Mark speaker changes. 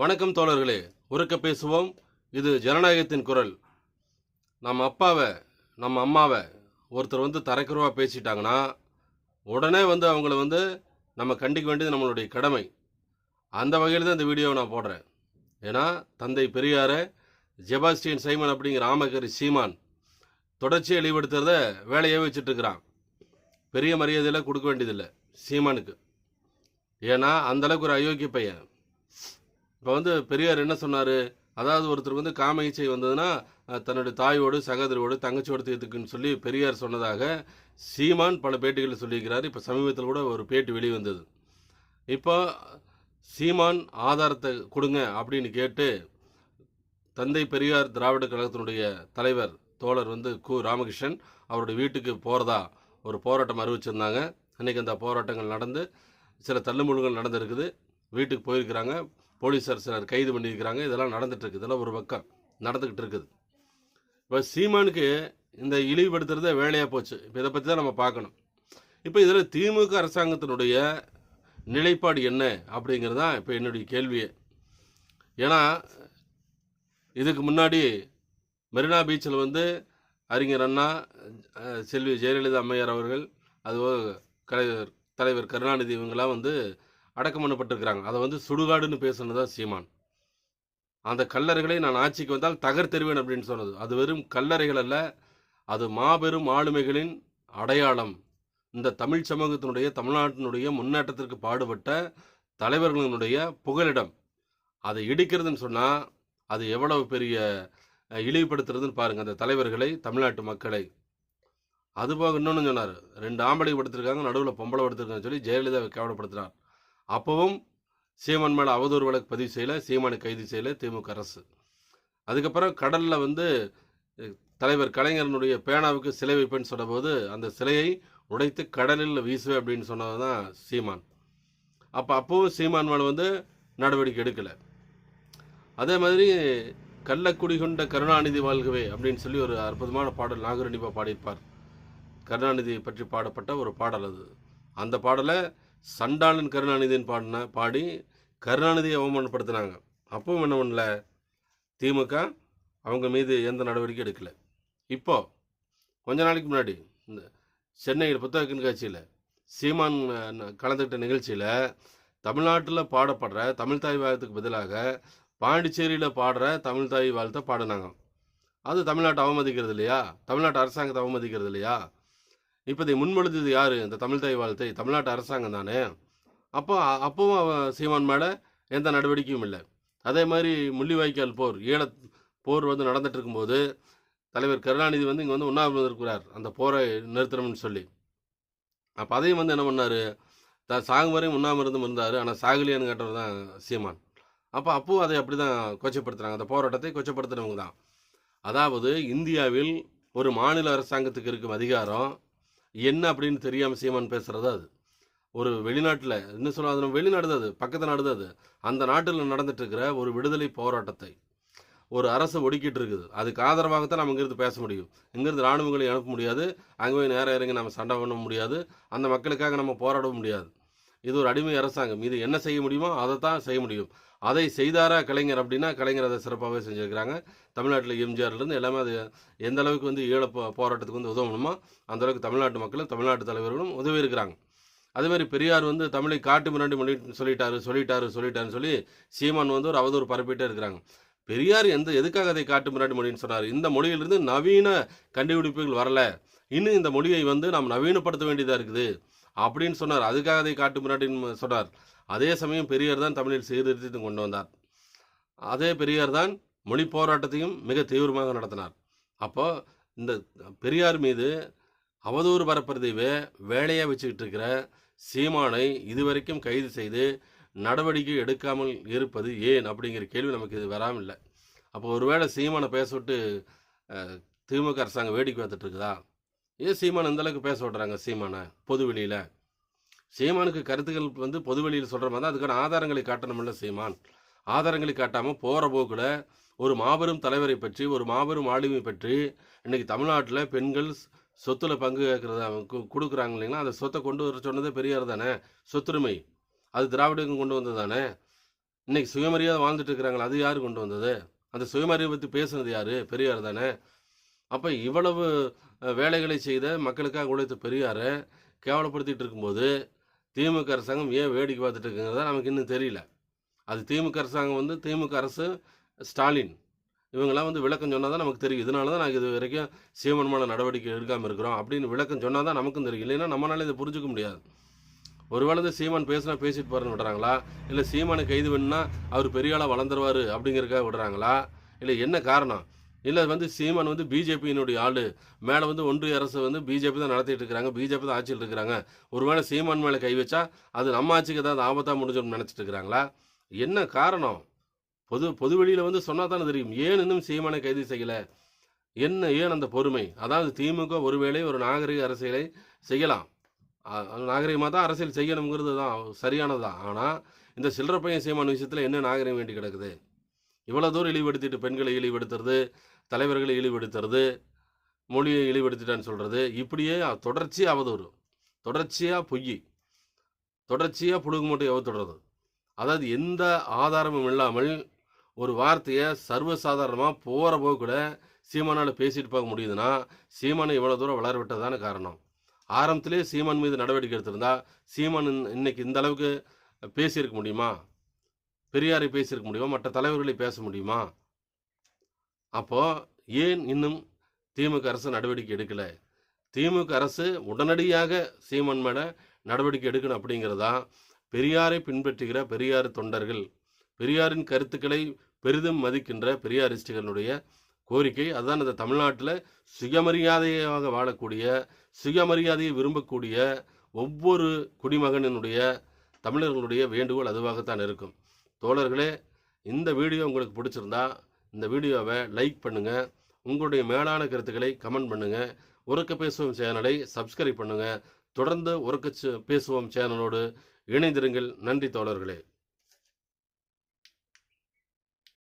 Speaker 1: வணக்கம் தோழர்களே. உறக்க பேசுவோம். இது ஜனநாயகத்தின் குரல். நம்ம அப்பாவை நம்ம அம்மாவை ஒருத்தர் வந்து தரக்குறவாக பேசிட்டாங்கன்னா உடனே வந்து அவங்கள வந்து நம்ம கண்டிக்க வேண்டியது நம்மளுடைய கடமை. அந்த வகையில் தான் இந்த வீடியோவை நான் போடுறேன். ஏன்னா தந்தை பெரியார ஜெபாஸ்டியன் சைமன் அப்படிங்கிற ஆமகரி சீமான் தொடர்ச்சியை இழிவுபடுத்துறத வேலையே வச்சுட்ருக்கிறான் பெரிய மரியாதையெல்லாம் கொடுக்க வேண்டியதில்லை சீமானுக்கு. ஏன்னா அந்த அளவுக்கு ஒரு அயோக்கிய பையன். இப்போ வந்து பெரியார் என்ன சொன்னார்? அதாவது ஒருத்தருக்கு வந்து காம இச்சை வந்ததுன்னா தன்னுடைய தாயோடு சகோதரியோடு தங்கச்சியோடு தீர்த்துக்குன்னு சொல்லி பெரியார் சொன்னதாக சீமான் பல பேட்டிகளில் சொல்லியிருக்கிறார். இப்போ சமீபத்தில் கூட ஒரு பேட்டி வெளிவந்தது. இப்போ சீமான் ஆதாரத்தை கொடுங்க அப்படின்னு கேட்டு தந்தை பெரியார் திராவிட கழகத்தினுடைய தலைவர் தோழர் வந்து கு. ராமகிருஷ்ணன் அவருடைய வீட்டுக்கு போகிறதா ஒரு போராட்டம் அறிவிச்சிருந்தாங்க. அன்றைக்கி அந்த போராட்டங்கள் நடந்து சில தள்ளுமுழுகள் நடந்திருக்குது. வீட்டுக்கு போயிருக்கிறாங்க. போலீஸார் சிலர் கைது பண்ணியிருக்கிறாங்க. இதெல்லாம் நடந்துட்டு இருக்குது இதெல்லாம் ஒரு பக்கம் நடந்துக்கிட்டு இருக்குது. இப்போ சீமானுக்கு இந்த இழிவுபடுத்துறதே வேலையாக போச்சு. இப்போ இதை பற்றி தான் நம்ம பார்க்கணும். இப்போ இதில் திமுக அரசாங்கத்தினுடைய நிலைப்பாடு என்ன அப்படிங்கிறது தான் இப்போ என்னுடைய கேள்வியே. ஏன்னா இதுக்கு முன்னாடி மெரினா பீச்சில் வந்து அறிஞர் அண்ணா செல்வி ஜெயலலிதா அம்மையார் அவர்கள் அதுபோல் கலைவர் தலைவர் கருணாநிதி இவங்கெல்லாம் வந்து அடக்கம் பண்ணப்பட்டிருக்கிறாங்க. அதை வந்து சுடுகாடுன்னு பேசுனதா சீமான். அந்த கல்லறைகளை நான் ஆட்சிக்கு வந்தால் தகர்த்தெறிவேன் அப்படின்னு சொன்னது. அது வெறும் கல்லறைகள் அல்ல அது மாபெரும் ஆளுமைகளின் அடையாளம். இந்த தமிழ் சமூகத்தினுடைய தமிழ்நாட்டினுடைய முன்னேற்றத்திற்கு பாடுபட்ட தலைவர்களினுடைய புகலிடம். அதை இடிக்கிறதுன்னு சொன்னால் அது எவ்வளவு பெரிய இழிவுபடுத்துறதுன்னு பாருங்கள் அந்த தலைவர்களை தமிழ்நாட்டு மக்களை. அதுபோக இன்னொன்று சொன்னார். ரெண்டு ஆம்பளை படுத்திருக்காங்க நடுவில் பொம்பளை படுத்திருக்காங்கன்னு சொல்லி ஜெயலலிதாவை கேவலப்படுத்துகிறார் அப்போவும் சீமான் மேலே அவதூறு வழக்கு பதிவு செய்யலை சீமானை கைது செய்யலை திமுக அரசு. அதுக்கப்புறம் கடலில் வந்து தலைவர் கலைஞரனுடைய பேனாவுக்கு சிலை வைப்பேன்னு சொன்னபோது அந்த சிலையை உடைத்து கடலில் வீசுவேன் அப்படின்னு சொன்னது தான் சீமான். அப்போ அப்போவும் சீமான் மேலே வந்து நடவடிக்கை எடுக்கலை. அதே மாதிரி கள்ளக்குடி கொண்ட கருணாநிதி வாழ்கவே அப்படின்னு சொல்லி ஒரு அற்புதமான பாடல் நாகரணிபா பாடியிருப்பார். கருணாநிதி பற்றி பாடப்பட்ட ஒரு பாடல் அது. அந்த பாடலை சண்டாளன் கருணாநிதின்னு பாடின பாடி கருணாநிதியை அவமானப்படுத்தினாங்க. அப்பவும் என்ன பண்ணல? திமுக அவங்க மீது எந்த நடவடிக்கை எடுக்கலை. இப்போ கொஞ்ச நாளைக்கு முன்னாடி இந்த சென்னையில் புத்தக கண்காட்சியில் சீமான் கலந்துக்கிட்ட நிகழ்ச்சியில் தமிழ்நாட்டில் பாடப்படுற தமிழ் தாய் வாழ்த்துக்கு பதிலாக பாண்டிச்சேரியில் பாடுற தமிழ் தாய் வாழ்த்தை பாடினாங்க. அது தமிழ்நாட்டை அவமதிக்கிறது இல்லையா? தமிழ்நாட்டு அரசாங்கத்தை அவமதிக்கிறது இல்லையா? இப்போ இதை முன்மொழிந்தது யார்? இந்த தமிழ் தாய் வாழ்த்தை தமிழ்நாட்டு அரசாங்கம் தானே? அப்போ அப்பவும் அவன் சீமான் மேலே எந்த நடவடிக்கையும் இல்லை. அதே மாதிரி முள்ளிவாய்க்கால் போர் ஈழ போர் வந்து நடந்துட்டு இருக்கும்போது தலைவர் கருணாநிதி வந்து இங்கே வந்து உண்ணாவிரதம் இருக்கிறார். அந்த போரை நிறுத்தணும்னு சொல்லி. அப்போ அதையும் வந்து என்ன பண்ணார்? த சாகும் வரையும் உண்ணாவிரதம் இருந்தார். ஆனால் சாகலியான்னு கேட்டவர் தான் சீமான். அப்போ அப்பவும் அதை அப்படி தான் கொச்சப்படுத்துகிறாங்க அந்த போராட்டத்தை கொச்சப்படுத்துனவங்க தான். அதாவது இந்தியாவில் ஒரு மாநில அரசாங்கத்துக்கு இருக்கும் அதிகாரம் என்ன அப்படின்னு தெரியாமல் சீமான் பேசுகிறது அது. ஒரு வெளிநாட்டில் என்ன சொல்ல அது நம்ம வெளிநாடு தான் அது பக்கத்து நாடு தான் அது. அந்த நாட்டில் நடந்துட்டுருக்கிற ஒரு விடுதலை போராட்டத்தை ஒரு அரசு ஒடுக்கிட்டு இருக்குது அதுக்கு ஆதரவாகத்தான் நம்ம இங்கிருந்து பேச முடியும். இங்கிருந்து இராணுவங்களை அனுப்ப முடியாது. அங்கே போய் நேரம் இறங்கி நம்ம சண்டை பண்ண முடியாது. அந்த மக்களுக்காக நம்ம போராடவும் முடியாது. இது ஒரு அடிமை அரசாங்கம். இது என்ன செய்ய முடியுமோ அதை தான் செய்ய முடியும். அதை செய்தாரா கலைஞர் அப்படின்னா கலைஞர் அதை சிறப்பாகவே செஞ்சுருக்கிறாங்க. தமிழ்நாட்டில் எம்ஜிஆர்லேருந்து எல்லாமே அது எந்த அளவுக்கு வந்து ஈழ போ- போராட்டத்துக்கு வந்து உதவணுமோ அந்தளவுக்கு தமிழ்நாட்டு மக்களும் தமிழ்நாட்டு தலைவர்களும் உதவி இருக்கிறாங்க அதே பெரியார் வந்து தமிழை காட்டு முன்னாடி மொழி சொல்லிட்டாரு சொல்லிட்டாரு சொல்லிட்டாருன்னு சொல்லி சீமான் வந்து ஒரு அவதூறு பரப்பிட்டே இருக்கிறாங்க. பெரியார் எந்த எதுக்காக அதை காட்டு முன்னாடி மொழின்னு சொன்னார்? இந்த மொழியிலிருந்து நவீன கண்டுபிடிப்புகள் வரல. இன்னும் இந்த மொழியை வந்து நாம் நவீனப்படுத்த வேண்டியதாக இருக்குது. அப்படின்னு சொன்னார். அதுக்காக அதை காட்டு முன்னாடின்னு சொன்னார். அதே சமயம் பெரியார் தான் தமிழில் சீர்திருத்தத்தை கொண்டு வந்தார். அதே பெரியார் தான் மொழி போராட்டத்தையும் மிக தீவிரமாக நடத்தினார். அப்போ இந்த பெரியார் மீது அவதூறு பரப்புறதைவே வேலையாக வச்சுக்கிட்டு இருக்கிற சீமானை இதுவரைக்கும் கைது செய்து நடவடிக்கை எடுக்காமல் இருப்பது ஏன் அப்படிங்கிற கேள்வி நமக்கு இது வராமல் இல்லை அப்போ ஒருவேளை சீமானை பேச விட்டு திமுக அரசாங்கம் வேடிக்கை பார்த்துட்டு இருக்குதா? ஏன் சீமான் இந்தளவுக்கு பேச விட்றாங்க சீமானை பொது வெளியில்? சீமானுக்கு கருத்துக்கள் வந்து பொதுவெளியில் சொல்கிற மாதிரி தான் அதுக்கான ஆதாரங்களை காட்டணும்ல சீமான். ஆதாரங்களை காட்டாமல் போகிற போக்கில் ஒரு மாபெரும் தலைவரை பற்றி ஒரு மாபெரும் ஆளுமை பற்றி இன்றைக்கி தமிழ்நாட்டில் பெண்கள் சொத்துல பங்கு கேட்குறத கொடுக்குறாங்க இல்லைங்களா? அந்த சொத்தை கொண்டு வர சொன்னதே பெரியார் தானே? சொத்துரிமை. அது திராவிடங்க கொண்டு வந்தது தானே? இன்றைக்கி சுயமரியாதை வாழ்ந்துட்டு இருக்கிறாங்களா அது யார் கொண்டு வந்தது? அந்த சுயமரியாதை பற்றி பேசுனது யார்? பெரியார் தானே? அப்போ இவ்வளவு வேலைகளை செய்த மக்களுக்காக உழைத்த பெரியாரை கேவலப்படுத்திகிட்டு இருக்கும்போது திமுக அரசாங்கம் ஏன் வேடிக்கை பார்த்துட்டு இருக்குங்கிறத நமக்கு இன்னும் தெரியல. அது திமுக அரசாங்கம் வந்து திமுக அரசு ஸ்டாலின் இவங்கெல்லாம் வந்து விளக்கம் சொன்னால் தான் நமக்கு தெரியும். இதனால தான் நாங்கள் இது வரைக்கும் சீமன் நடவடிக்கை எடுக்காமல் இருக்கிறோம் அப்படின்னு விளக்கம் சொன்னால் தான் நமக்கும் தெரியும். இல்லைன்னா நம்மளால இதை புரிஞ்சுக்க முடியாது. ஒருவேளை இந்த சீமான் பேசினா பேசிட்டு போறேன்னு விடுறாங்களா? இல்லை சீமானை கைது பண்ணால் அவர் பெரிய ஆளாக வளர்ந்துருவார் அப்படிங்கிறக்காக விடுறாங்களா? இல்லை என்ன காரணம்? இல்லை வந்து சீமான் வந்து பிஜேபியினுடைய ஆள். மேலே வந்து ஒன்றிய அரசு வந்து பிஜேபி தான் நடத்திட்டு இருக்கிறாங்க. பிஜேபி தான் ஆட்சியில் இருக்கிறாங்க. ஒருவேளை சீமான் மேலே கை வச்சா அது நம்ம ஆட்சிக்கு ஏதாவது ஆபத்தாக முடிஞ்சோம்னு நினச்சிட்டு இருக்கிறாங்களா? என்ன காரணம்? பொது பொது வெளியில் வந்து சொன்னால் தானே தெரியும். ஏன் இன்னும் சீமானை கைது செய்யலை? என்ன ஏன் அந்த பொறுமை? அதாவது திமுக ஒருவேளை ஒரு நாகரிக அரசியலை செய்யலாம். நாகரிகமாக தான் அரசியல் செய்யணுங்கிறது தான் சரியானது தான். ஆனால் இந்த சில்லற பையன் சீமான் விஷயத்தில் என்ன நாகரிகம் வேண்டி கிடக்குது? இவ்வளோ தூரம் இழிவுபடுத்திட்டு பெண்களை இழிவுபடுத்துறது தலைவர்களை இழிவுபடுத்துறது மொழியை இழிவுபடுத்திட்டான்னு சொல்கிறது இப்படியே தொடர்ச்சியாக அவதூறு. தொடர்ச்சியாக பொய். தொடர்ச்சியாக புழுகு மூட்டை அவத்துடுறது அதாவது எந்த ஆதாரமும் இல்லாமல் ஒரு வார்த்தையை சர்வசாதாரணமாக போகிற போக்குல சீமானால் பேசிட்டு போக முடியுதுன்னா சீமானை இவ்வளோ தூரம் வளர விட்டதான காரணம். ஆரம்பத்திலே சீமான் மீது நடவடிக்கை எடுத்திருந்தா சீமான் இன்னைக்கு இந்த அளவுக்கு பேசியிருக்க முடியுமா? பெரியாரை பேசியிருக்க முடியுமா? மற்ற தலைவர்களை பேச முடியுமா? அப்போ ஏன் இன்னும் திமுக அரசு நடவடிக்கை எடுக்கலை? திமுக அரசு உடனடியாக சீமன் மேல நடவடிக்கை எடுக்கணும் அப்படிங்கிறதா பெரியாரை பின்பற்றுகிற பெரியார் தொண்டர்கள் பெரியாரின் கருத்துக்களை பெரிதும் மதிக்கின்ற பெரியாரிஸ்டுகளுடைய கோரிக்கை. அதுதான் இந்த தமிழ்நாட்டில் சுயமரியாதையாக வாழக்கூடிய சுயமரியாதையை விரும்பக்கூடிய ஒவ்வொரு குடிமகனினுடைய தமிழர்களுடைய வேண்டுகோள் அதுவாகத்தான் இருக்கும். தோழர்களே இந்த வீடியோ உங்களுக்கு பிடிச்சிருந்தா இந்த வீடியோவை லைக் பண்ணுங்கள் உங்களுடைய மேலான கருத்துக்களை கமெண்ட் பண்ணுங்கள் உறக்க பேசுவோம் சேனலை சப்ஸ்கிரைப் பண்ணுங்கள் தொடர்ந்து உறக்க பேசுவோம் சேனலோடு இணைந்திருங்கள். நன்றி தோழர்களே.